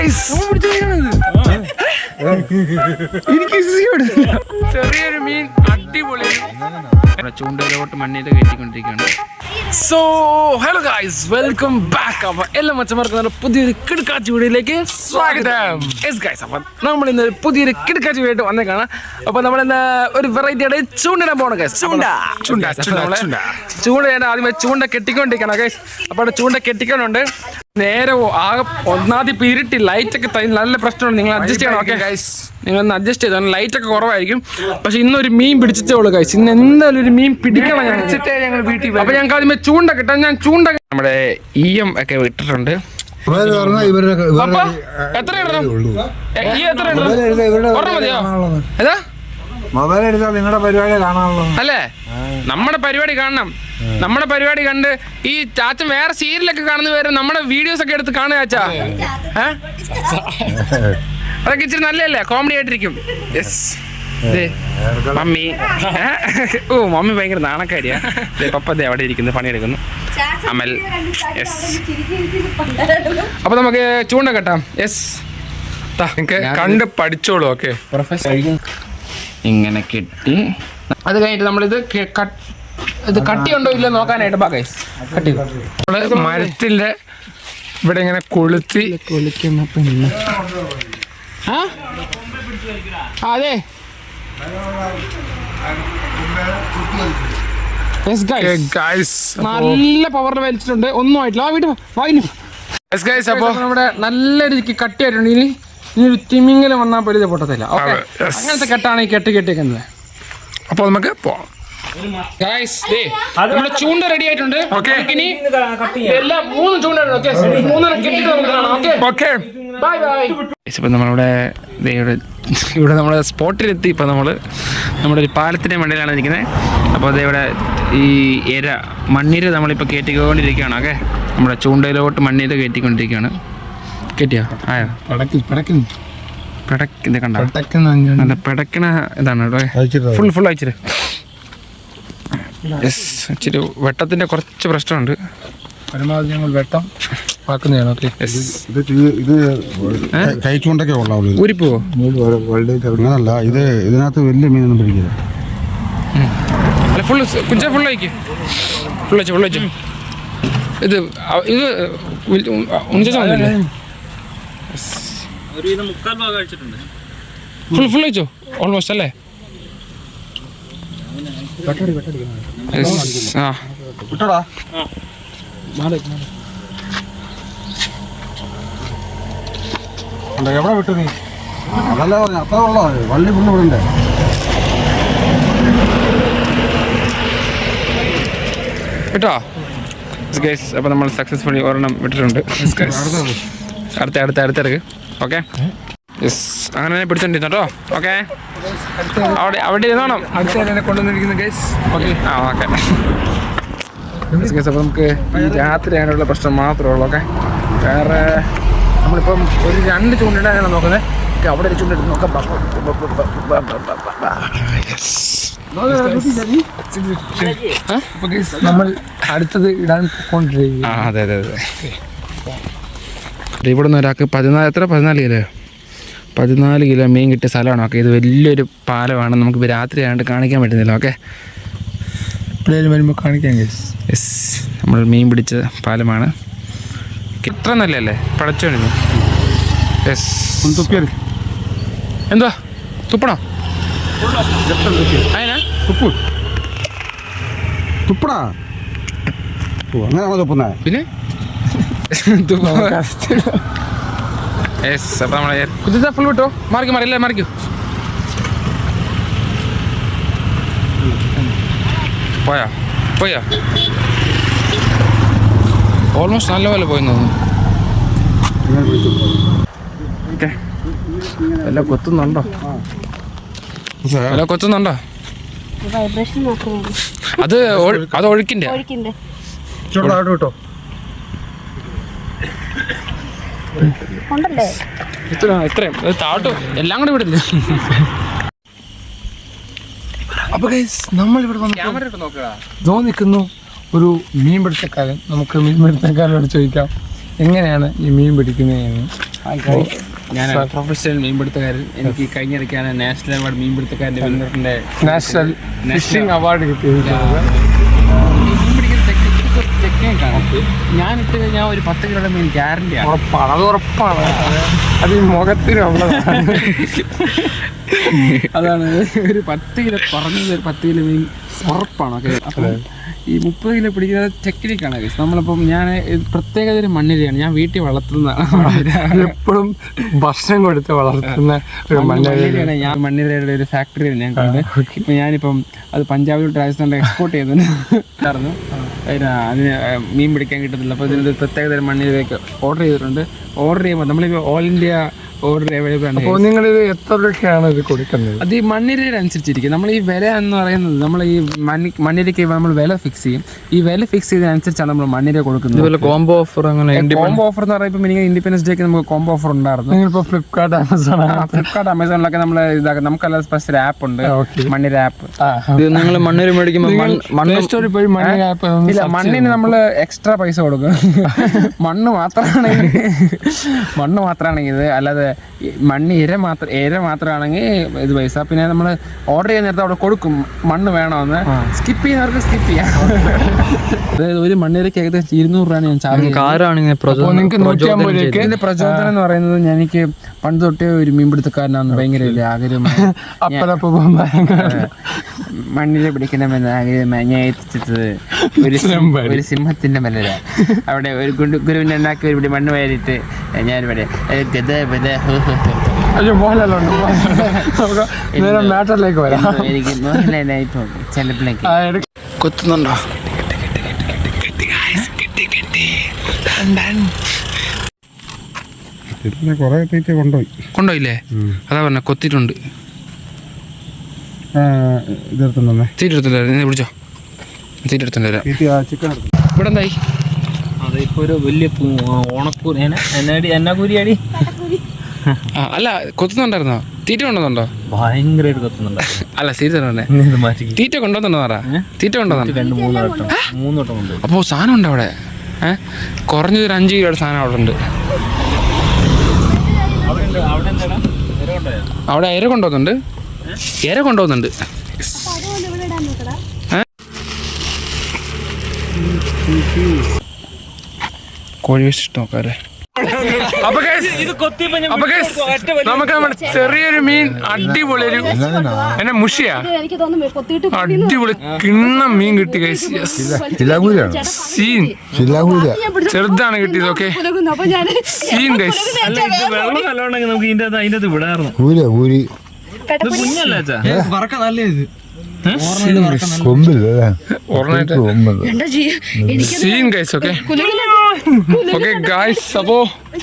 Guys എനിക്ക് ചെറിയൊരു മീൻ അടിപൊളി. ചൂണ്ടയിലോട്ട് മണ്ണിട്ട് കയറ്റിക്കൊണ്ടിരിക്കുകയാണ് so hello guys welcome back അപ്പൊ എല്ലാ മച്ചന്മാർക്കും നമ്മുടെ പുതിയൊരു കിടക്കാച്ചി വീടിലേക്ക് സ്വാഗതം. യെസ് ഗൈസ് അപ്പൊ നമ്മൾ ഇന്ന് പുതിയൊരു കിടക്കാച്ചി വീഡിയോ വന്നേക്കാണ്. അപ്പൊ നമ്മൾ ഇന്ന് ഒരു വെറൈറ്റിയുടെ ചൂണ്ടിടാൻ പോണ ഗൈസ് ചൂണ്ട. ചൂണ്ട ചൂണ്ട ചൂണ്ട ഞാൻ ആദ്യമേ ചൂണ്ട കെട്ടിക്കൊണ്ടിരിക്കണം ഗൈസ് അപ്പോൾ അവിടെ ചൂണ്ട കെട്ടിക്കാനുണ്ട് നേരെ ആകെ ഒന്നാമത് ഇപ്പൊ ഇരുട്ടി ലൈറ്റ് ഒക്കെ തൈ- നല്ല പ്രശ്നമാണ്. നിങ്ങൾ അഡ്ജസ്റ്റ് ചെയ്യണം ഓക്കെ ഗൈസ് നിങ്ങൾ ഒന്ന് അഡ്ജസ്റ്റ് ചെയ്തോ? ലൈറ്റ് ഒക്കെ കുറവായിരിക്കും. പക്ഷെ ഇന്നൊരു മീൻ പിടിച്ചിട്ടേ ഉള്ളൂ ഗൈസ് ഇന്ന് എന്തായാലും ഒരു മീൻ പിടിക്കണം ഞങ്ങൾ വീട്ടിൽ അപ്പൊ ഞങ്ങൾക്ക് ആദ്യമേ ചൂണ്ട കിട്ടാൻ ഞാൻ ചൂണ്ട നമ്മുടെ ഇ എം ഒക്കെ വിട്ടിട്ടുണ്ട്. എത്രയാണ് എത്ര മതിയോ? ഏതാ? മൊബൈൽ എടുത്താൽ നിങ്ങളുടെ പരിപാടി കാണാനുള്ളൂ അല്ലേ? നമ്മുടെ പരിപാടി കാണണം. നമ്മുടെ പരിപാടി കണ്ട് ഈ ചാച്ചൻ വേറെ സീരിയലൊക്കെ കാണുന്ന പേര് നമ്മുടെ വീഡിയോസ് ഒക്കെ എടുത്ത് കാണുക ചാച്ചാ? അതൊക്കെ ഇച്ചിരി നല്ലതല്ലേ? കോമഡി ആയിട്ടിരിക്കും. Yes mummy? ഓ മമ്മി ഭയങ്കര നാണക്കാരിയാ ദേ, പപ്പ ദേ അവിടെ ഇരിക്കുന്നു പണിയെടുക്കുന്നു. അമൽ. യെസ് അപ്പൊ നമുക്ക് ചൂണ്ട കെട്ടാം. യെസ് കണ്ട് പഠിച്ചോളൂ ഓക്കെ. ഇങ്ങനെ കെട്ടി. അത് കഴിഞ്ഞിട്ട് നമ്മളിത് ഇത് കട്ടിയുണ്ടോ ഇല്ല നോക്കാനായിട്ട് ബാ ഗൈസ് കട്ടി. നമ്മൾ മരത്തിന്റെ ഇവിടെ ഇങ്ങനെ കൊളുത്തി. കൊലിക്കുന്ന പെണ്ണ് ആ അതെ. നല്ല പവറിൽ വലിച്ചിട്ടുണ്ട്. ഒന്നും ആയിട്ടില്ല. ആ വീട്ടിൽ വായിന് നമ്മുടെ നല്ല രീതിക്ക് കട്ടിയായിട്ടുണ്ട്. ഇനി ഇനി ഒരു തിമിങ്ങനെ വന്നാൽ പോലും ഇത് പൊട്ടത്തില്ല ഓക്കെ അങ്ങനത്തെ കെട്ടാണ് ഈ കെട്ടി കെട്ടിക്കുന്നത് അപ്പോൾ നമുക്ക് പോവാം. നമ്മുടെ ചൂണ്ട റെഡി ആയിട്ടുണ്ട്. ഇനി എല്ലാം മൂന്ന് ചൂണ്ട ഓക്കെ മൂന്നെണ്ണം കെട്ടിട്ട് നമുക്ക് കാണാം ഓക്കെ. ഓക്കെ ബൈ ബൈ ഇപ്പം നമ്മളിവിടെ ദേ ഇവിടെ ഇവിടെ നമ്മൾ സ്പോട്ടിലെത്തി. ഇപ്പം നമ്മൾ നമ്മുടെ ഒരു പാലത്തിന്റെ മണ്ടയിലാണ് ഇരിക്കുന്നത് അപ്പോൾ അതേ ഇവിടെ ഈ എര മണ്ണീര് നമ്മളിപ്പോൾ കയറ്റിക്കൊണ്ടിരിക്കുകയാണ് ഓക്കെ നമ്മുടെ ചൂണ്ടയിലോട്ട് മണ്ണീര് കയറ്റിക്കൊണ്ടിരിക്കുകയാണ്. കയറ്റിയോ ആയോ പടക്കി പടക്കുന്നു പിടക്ക് ഇത് കണ്ട പടക്കുന്ന നല്ല പിടക്കണ ഇതാണ് ഫുൾ ഫുൾ അയച്ചിട്ട് യെസ് ഇച്ചിരി വെട്ടത്തിന്റെ കുറച്ച് പ്രശ്നമുണ്ട് പരമാവധി ഞങ്ങൾ വെട്ടം ആക്കുന്നതാണ് ഓക്കെ യെസ് ഇത് ഇത് ഇത് കൊള്ളാവുള്ളൂ ഇത്. ഊരിപ്പോവോ അങ്ങനല്ല ഇത് ഇതിനകത്ത് വലിയ മീനൊന്നും പിടിക്കില്ല അല്ല ഫുള്ള് കുഞ്ച ഫുൾ അയച്ചു മുക്കാൽ ഭാഗം ഫുൾ ഫുൾ കഴിച്ചോ? ഓൾമോസ്റ്റ് അല്ലേ. ആ. വിട്ടോടാ. കണ്ടോ, എവിടെ വിട്ടു നീ? അതല്ല പറഞ്ഞ അത്ര ഉള്ളോ വള്ളി ഫുള്ള് വിടണ്ടേ കേട്ടോ? ഗൈസ് അപ്പോൾ നമ്മൾ സക്സസ്ഫുള്ളി ഒരെണ്ണം വിട്ടിട്ടുണ്ട്. അടുത്ത അടുത്ത അടുത്തിറക്ക്. ഓക്കെ? യെസ് അങ്ങനെ തന്നെ പിടിച്ചോണ്ടിരുന്നു കേട്ടോ. ഓക്കെ? അവിടെ അവിടെ ഇരുന്നോണം. അടുത്ത കൊണ്ടുവന്നിരിക്കുന്നു ഗൈസ് ഓക്കെ. ആ ഓക്കെ അപ്പോൾ നമുക്ക് ഈ രാത്രിയാണുള്ള പ്രശ്നം മാത്രമേ ഉള്ളൂ ഓക്കെ? വേറെ നമ്മളിപ്പം ഒരു രണ്ട് ചൂണ്ടിടാനാണ് നോക്കുന്നത്. നമുക്ക് അവിടെ ഒരു ചൂണ്ടിട്ട് നോക്കാം. നമ്മൾ അടുത്തത് ഇടാൻ കൊണ്ടിരിക്കും അതെ അതെ അതെ. ഇവിടെ നിന്ന് ഒരാൾക്ക് പതിനാല് എത്ര? പതിനാല് കിലോ. പതിനാല് കിലോ മീൻ കിട്ടിയ സ്ഥലമാണ്. ഓക്കെ ഇത് വലിയൊരു പാലമാണ്. നമുക്ക് രാത്രി ആയതുകൊണ്ട് കാണിക്കാൻ പറ്റുന്നില്ല. ഓക്കെ. എപ്പോഴേലും വരുമ്പോൾ കാണിക്കാം യെസ് നമ്മൾ മീൻ പിടിച്ച പാലമാണ്. ഇത്ര നല്ലല്ലേ പടച്ചോണിന്ന് യെസ് എന്തുവാ? തുപ്പണോ? അതിനാ? തുപ്പ്. തുപ്പടാ. ഓ അങ്ങനെയാണോ തുപ്പുന്നത് പിന്നെ? യെസ് അപ്പം നമ്മളെ ഫുൾ വിട്ടോ മാറിക്കോ മാറി എല്ലാം മാറിക്കോ പോയാ പോയാ ഓൾമോസ്റ്റ് നല്ലപോലെ പോയി ഓക്കെ എല്ലാം കൊത്തുന്നുണ്ടോ? എല്ലാം കൊത്തുന്നുണ്ടോ? അത് അത് ഒഴുക്കിന്റെ. ഒഴിക്കണ്ടേ ചൂടായിട്ട് കിട്ടോ ഉണ്ടല്ലേ? ഇത്ര ഇത്രയും. അത് എല്ലാം കൂടി വിടില്ല അപ്പൊ ഗൈസ് നമ്മൾ ഇവിടെ വന്ന് ക്യാമറ ഇട്ട് നോക്കുക ദോ നിൽക്കുന്നു ഒരു മീൻ പിടുത്തക്കാരൻ. നമുക്ക് മീൻ പിടുത്തക്കാരനോട് ചോദിക്കാം എങ്ങനെയാണ് ഈ മീൻ പിടിക്കുന്നതെന്ന്? ഞാൻ പ്രൊഫഷണൽ മീൻപിടുത്തക്കാരൻ എനിക്ക് കഴിഞ്ഞിടയ്ക്കാണ് നാഷണൽ അവാർഡ് മീൻപിടുത്തക്കാരന്റെ വിന്നറിന്റെ നാഷണൽ ഫിഷിംഗ് അവാർഡ് പിടിക്കുന്ന ടെക്നിക്കാണ് ഞാൻ ഇട്ട് കഴിഞ്ഞാൽ ഒരു പത്ത് കിലോയുടെ മീൻ ഗ്യാരണ്ടിയാണ് ഉറപ്പാണ്. അത് ഉറപ്പാണ്. അത് ഈ മുഖത്തിനുള്ളതാണ് അതാണ്. ഒരു പത്ത് കിലോ പറഞ്ഞത് ഒരു പത്ത് കിലോ മീൻ ഉറപ്പാണ് ഓക്കെ അപ്പം ഈ മുപ്പത് കിലോ പിടിക്കുന്ന ടെക്നിക്കാണ്. നമ്മളിപ്പം ഞാൻ പ്രത്യേകത ഒരു മണ്ണിരയാണ്. ഞാൻ വീട്ടിൽ വളർത്തുന്നതാണ് എപ്പോഴും ഭക്ഷണം കൊടുത്ത് വളർത്തുന്ന ഒരു മണ്ണേരി മണ്ണിരയാണ്. ഞാൻ മണ്ണിരയുടെ ഒരു ഫാക്ടറിയാണ് ഞാൻ കണ്ടത് ഇപ്പം ഞാനിപ്പം അത് പഞ്ചാബിലോട്ട് രാജസ്ഥാനിൽ എക്സ്പോർട്ട് ചെയ്തിട്ടുണ്ടായിരുന്നു അതിന് അതിന് മീൻ പിടിക്കാൻ കിട്ടത്തില്ല. അപ്പോൾ ഇതിനൊരു പ്രത്യേകതരം മണ്ണിരയൊക്കെ ഓർഡർ ചെയ്തിട്ടുണ്ട്. ഓർഡർ ചെയ്യുമ്പോൾ നമ്മളിപ്പോൾ ഓൾ ഇന്ത്യ ഓർഡർ അവൈലബിൾ ആണ് അപ്പോൾ നിങ്ങൾ ഇത് എത്ര രൂപയ്ക്കാണ് ഇത് കൊടുക്കുന്നത്? അത് ഈ മണ്ണിരയുടെ അനുസരിച്ചിരിക്കും. നമ്മൾ ഈ വില എന്ന് പറയുന്നത് നമ്മൾ ഈ മണ്ണി മണ്ണിരയ്ക്ക് നമ്മൾ വില ഫിക്സ് ചെയ്യും. ഈ വില ഫിക്സ് ചെയ്തതിനനുസരിച്ചാണ് നമ്മൾ മണ്ണിര കൊടുക്കുന്നത്. കോംബോ ഓഫർ അങ്ങനെ കോംബോ ഓഫർ എന്ന് പറയുമ്പോൾ എനിക്ക് ഇൻഡിപെൻഡൻസ് ഡേക്ക് നമുക്ക് കോംബോ ഓഫർ ഉണ്ടായിരുന്നു. നിങ്ങളിപ്പോൾ ഫ്ലിപ്കാർട്ട് ആമസോൺ ഫ്ലിപ്കാർട്ട് ആമസോണിലൊക്കെ നമ്മൾ ഇതാക്കും. നമുക്കല്ലാതെ സ്പെഷ്യൽ ആപ്പ് ഉണ്ട്. മണ്ണിര ആപ്പ് ഇത് നിങ്ങൾ മണ്ണിര മേടിക്കുമ്പോൾ മണ്ണ് സ്റ്റോറിൽ പോയി മണ്ണിര ആപ്പ് ഇല്ല മണ്ണിന് നമ്മൾ എക്സ്ട്രാ പൈസ കൊടുക്കും. മണ്ണ് മാത്രമാണെങ്കിൽ മണ്ണ് മാത്രമാണെങ്കിൽ ഇത്. അല്ലാതെ മണ്ണ് ഇര മാത്രം ഇര മാത്രമാണെങ്കിൽ ഇത് പൈസ. പിന്നെ നമ്മൾ ഓർഡർ ചെയ്യുന്ന നേരത്തെ അവിടെ കൊടുക്കും മണ്ണ് വേണമെന്ന് സ്കിപ്പ് ചെയ്യുന്നവർക്ക് സ്കിപ്പ് ചെയ്യാം. അതായത് ഒരു മണ്ണിരയ്ക്ക് ഏകദേശം ഇരുന്നൂറ് രൂപയാണ് ഞാൻ ചാർജ് ഇതിന്റെ പ്രചോദനം എന്ന് പറയുന്നത് ഞാൻ- എനിക്ക് പണ്ട് തൊട്ടേ ഒരു മീൻപിടുത്തക്കാരനാണ് ഭയങ്കര വലിയ ആഗ്രഹം മണ്ണിൽ പിടിക്കണമെന്ന് ആഗ്രഹമായി. ഞാൻ എത്തിച്ചത് ഒരു ഒരു സിംഹത്തിന്റെ മലര അവിടെ ഒരു ഗുരു ഗുരുവിനെ ഉണ്ടാക്കി ഒരു പിടി മണ്ണ് വാരിയിട്ട് ഞാൻ ഇവിടെ ഹു. അയ്യോ മോഹൻലാലുണ്ട് നമുക്ക് നേരെ മാറ്ററിലേക്ക് വരാം. എനിക്ക് മോഹൻലാലായി ചിലപ്പോഴേക്ക്. കൊത്തുന്നുണ്ടോ? കൊണ്ടുപോയി. കൊണ്ടുപോയില്ലേ? അതാ പറഞ്ഞ കൊത്തിട്ടുണ്ട് ആ, ഇതെടുത്തുണ്ടേ തീറ്റെടുത്തില്ല നീ പിടിച്ചോ? തീറ്റെടുത്തില്ല തീറ്റ ആ ചിക്കൻ എടുത്തു. ഇവിടെ എന്തായി അതിപ്പോ ഒരു വലിയ ഓണക്കൂരി എന്നാടി എന്നാ കൂരിയാടി? ആ അല്ല കൊത്തുന്നുണ്ടായിരുന്നോ? തീറ്റ കൊണ്ടുവന്നുണ്ടോ? ഭയങ്കരമായിട്ട് കത്തുന്നുണ്ട്. അല്ല സീരിയസ് തീറ്റ കൊണ്ടുവന്നുണ്ടോ പറ? തീറ്റ കൊണ്ടുവന്നു? മൂന്ന് വട്ടം. മൂന്ന് വട്ടം കൊണ്ട് അപ്പോൾ സാധനം ഉണ്ട് അവിടെ. ഏഹ് കുറഞ്ഞത് ഒരു അഞ്ച് കിലോയുടെ സാധനം അവിടെ ഉണ്ട്. അവിടെ ഇര കൊണ്ടുവന്നുണ്ട്. ഇര കൊണ്ടുവന്നുണ്ട്. കോഴി വെച്ചിട്ട് guys, അപ്പൊ നമുക്ക് നമ്മുടെ ചെറിയൊരു മീൻ അടിപൊളി ഒരു എന്നെ മുഷിയാ എനിക്ക് തോന്നുന്നു കൊത്തിയിട്ട് അടിപൊളി കിണ്ണം മീൻ കിട്ടി സീൻ ചെറുതാണ് കിട്ടിയത് ഓക്കെ സീൻ വെള്ളം നല്ലോണ്ടെങ്കിൽ നമുക്ക് ഇതിന്റെ അതിന്റെ വിടാറുണ്ട് കുഞ്ഞല്ലേ പറക്ക നല്ല ഇത് scene guys okay okay guys അപ്പോ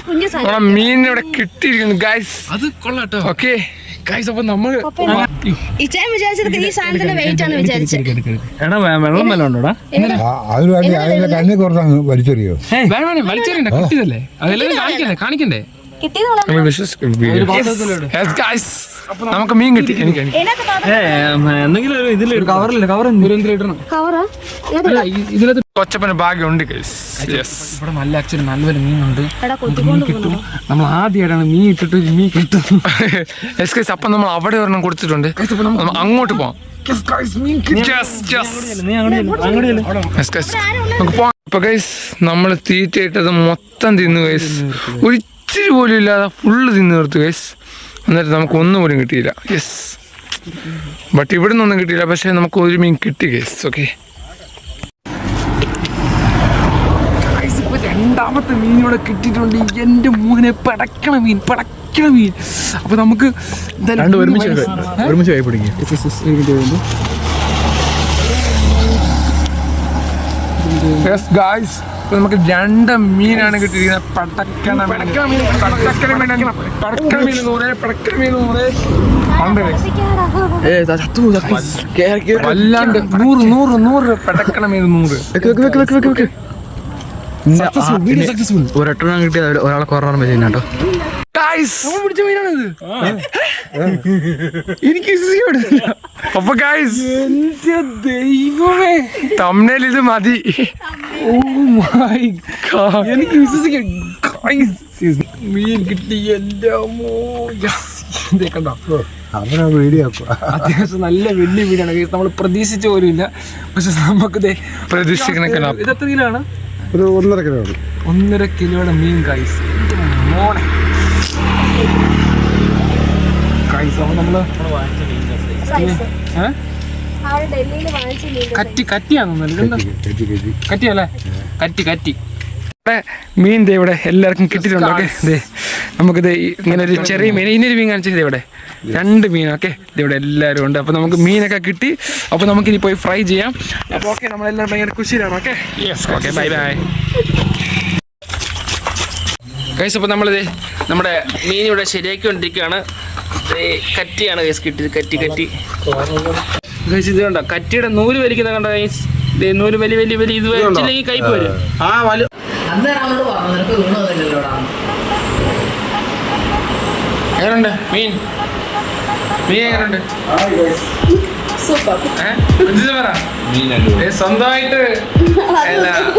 കുഞ്ഞു നമ്മളെ മീൻ ഇവിടെ കിട്ടിയിരിക്കുന്നു ഗൈസ് അത് കൊള്ളാട്ടോ ഓക്കെ ഗൈസ് അപ്പൊ നമ്മൾ എടാ വെള്ളം വലിച്ചെറിയോ? വലിച്ചെറിയണ്ട കാണിക്കണ്ടേ? നമ്മൾ നമുക്ക് മീൻ കിട്ടി. എനിക്ക് എന്തെങ്കിലും ഒരു ഇതിൽ കവറില്ല കവർ കൊച്ചപ്പന് ഭാഗ്യമുണ്ട് ഇവിടെ നല്ല അച്ഛൻ നല്ലൊരു മീനുണ്ട്. മീൻ കിട്ടും. നമ്മൾ ആദ്യമായിട്ടാണ് മീൻ ഇട്ടിട്ട് ഒരു മീൻ കിട്ടും. എസ് കൈസ് അപ്പം നമ്മൾ അവിടെ ഒരെണ്ണം കൊടുത്തിട്ടുണ്ട്. അങ്ങോട്ട് പോവാം. Yes, മീൻ കിട്ടി. Yes, yes. നീ അങ്ങോട്ട് അങ്ങോട്ട് Yes, നമുക്ക് പോവാം. അപ്പൊ ഗൈസ് നമ്മൾ തീറ്റ ഇട്ടത് മൊത്തം തിന്നു ഗൈസ് ഒരു ഇച്ചിരി പോലും ഇല്ലാതെ ഫുള്ള് തിന്ന് തീർത്തു ഗൈസ് എന്നിട്ട് നമുക്ക് ഒന്നും പോലും കിട്ടിയില്ല. യെസ് ബട്ട് ഇവിടെ നിന്നൊന്നും കിട്ടിയില്ല പക്ഷേ നമുക്ക് ഒരു മീൻ കിട്ടി ഗൈസ് ഓക്കെ രണ്ടാമത്തെ മീൻ ഇവിടെ കിട്ടിയിട്ടുണ്ട്. എന്റെ മോനെ പടക്കണ മീൻ പടക്കണ മീൻ. അപ്പൊ നമുക്ക് ഒരുമിച്ച് ഒരുമിച്ച് ഗായ്സ് ഇപ്പൊ നമുക്ക് രണ്ട് മീനാണ് കിട്ടിയിരിക്കുന്നത്. പടക്കണ പടക്കണ മീൻ. പടക്കണ മീൻ പടക്കണ മീൻ നൂറ് പടക്കണ മീൻ നൂറ്. വല്ലാണ്ട് നൂറ് നൂറ് നൂറ് പടക്കണ മീൻ നൂറ്. ഒരെട്ടെണ്ണം കിട്ടിയത് ഒരാളെ കുറവാണ് കേട്ടോ. ഗായ്സ് പിടിച്ച മീനാണിത്. എനിക്ക് അപ്പൊ ഗൈസ് എന്റെ ദൈവമേ. തമ്മിൽ ഇത് മതി. ഓ മൈ ഗോഡ് എനിക്ക് വിശ്വസിക്കാൻ മീൻ കിട്ടി എന്റെ അമ്മോ. യെസ് കണ്ടോ? അവരാ അത്യാവശ്യം നല്ല വലിയ വീടാണ് നമ്മൾ പ്രതീക്ഷിച്ച പോലും ഇല്ല. പക്ഷെ നമുക്ക് പ്രതീക്ഷിക്കണ ഇത് എത്ര കിലോ ആണ് ഒരു ഒന്നര കിലോ ഒന്നര കിലോയുടെ മീൻ കൈസ് മോണെ കൈസ് അപ്പോൾ നമ്മൾ ഡൽഹിയിൽ വാങ്ങിച്ചു കറ്റി കറ്റിയാണെന്ന് ഇതെന്താ? കെജി കെജി കറ്റിയല്ലേ കറ്റി കറ്റി ഇവിടെ മീൻ ദേ ഇവിടെ എല്ലാവർക്കും കിട്ടിയിട്ടുണ്ട് ഓക്കെ? ദേ നമുക്കിത് ഇങ്ങനെ ഒരു ചെറിയ മീൻ. ഇനൊരു മീൻ കാണിച്ചത് ഇവിടെ. രണ്ട് മീൻ ഓക്കെ? ഇവിടെ എല്ലാവരും ഉണ്ട്. അപ്പോൾ നമുക്ക് മീനൊക്കെ കിട്ടി. അപ്പോൾ നമുക്കിനി പോയി ഫ്രൈ ചെയ്യാം. അപ്പോൾ ഓക്കെ നമ്മളെല്ലാവരും ഭയങ്കര കുശിയിലാണ് okay? Okay bye bye guys അപ്പോൾ നമ്മളിത് നമ്മുടെ മീൻ ഇവിടെ ശരിയാക്കിക്കൊണ്ടിരിക്കുകയാണ്. കറ്റിയാണ് ഗൈസ് കിട്ടിയത് കറ്റി കറ്റി. ഗൈസ് ഇത് കണ്ടോ? കറ്റിയുടെ നൂൽ വലിക്കുന്ന കണ്ടോ ഗൈസ് നൂൽ വലിയ വലിയ വലിയ ഇത് വലിച്ചില്ലെങ്കിൽ കയ്പ് വരും ആ. വലു മീൻ? മീൻ. ഏ, സ്വന്തമായിട്ട്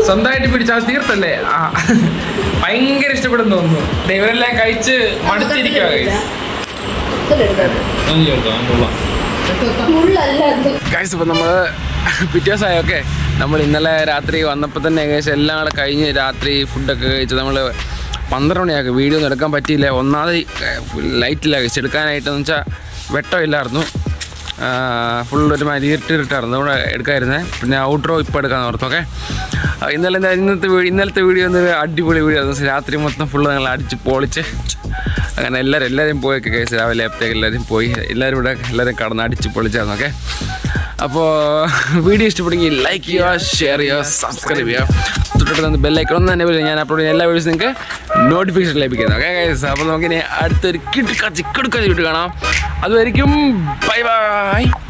സ്വന്തമായിട്ട് പിടിച്ചാൽ തീർത്തല്ലേ? ആ. ഭയങ്കര ഇഷ്ടപ്പെടുന്നു തോന്നുന്നു. ഇവരെല്ലാം കഴിച്ച് മടുത്തിരിക്കുക ഗൈസ് ഇപ്പം നമ്മൾ പിറ്റേ ദിവസമായൊക്കെ നമ്മൾ ഇന്നലെ രാത്രി വന്നപ്പോൾ തന്നെ ഏകദേശം എല്ലാം കൂടെ കഴിഞ്ഞ് രാത്രി ഫുഡൊക്കെ കഴിച്ച് നമ്മൾ പന്ത്രണ്ട് മണിയാക്കി. വീഡിയോ ഒന്നും എടുക്കാൻ പറ്റിയില്ല. ഒന്നാമത് ലൈറ്റില്ല കഴിച്ച് എടുക്കാനായിട്ടെന്ന് വെച്ചാൽ വെട്ടമില്ലായിരുന്നു ഫുൾ ഒരു മാതിരി ഇരുട്ടിരുട്ടായിരുന്നു. നമ്മൾ എടുക്കാമായിരുന്നേ പിന്നെ ഔട്ട്റോ ഇപ്പോൾ എടുക്കാൻ ഓർത്തു. ഓക്കെ ഇന്നലെ ഇന്നത്തെ വീഡിയോ ഇന്നലത്തെ വീഡിയോ ഒന്നൊരു അടിപൊളി വീഡിയോ ആയിരുന്നു. രാത്രി മൊത്തം ഫുള്ള് ഞങ്ങൾ അടിച്ച് പൊളിച്ച് അങ്ങനെ എല്ലാവരും എല്ലാവരും പോയൊക്കെ കേസ് രാവിലെ അപ്പത്തേക്ക് എല്ലാവരും പോയി. എല്ലാവരും ഇവിടെ എല്ലാവരും കടന്ന് അടിച്ച് ഓക്കെ അപ്പോൾ വീഡിയോ ഇഷ്ടപ്പെടുമെങ്കിൽ ലൈക്ക് ചെയ്യുക ഷെയർ ചെയ്യുക സബ്സ്ക്രൈബ് ചെയ്യുക. തൊട്ടിട്ട് ബെല്ലൈക്കൺ ഒന്ന് തന്നെ വരും ഞാൻ അപ്ലോഡ് എല്ലാ വീഡിയോസ് നിങ്ങൾക്ക് നോട്ടിഫിക്കേഷൻ ലഭിക്കുന്നത് ഓക്കെ ഗൈസ് അപ്പോൾ നമുക്കിനി അടുത്തൊരു കിട്ടുക കിടുക്കാച്ചി വീഡിയോ കാണാം. അതുവരെയും ബൈ ബൈ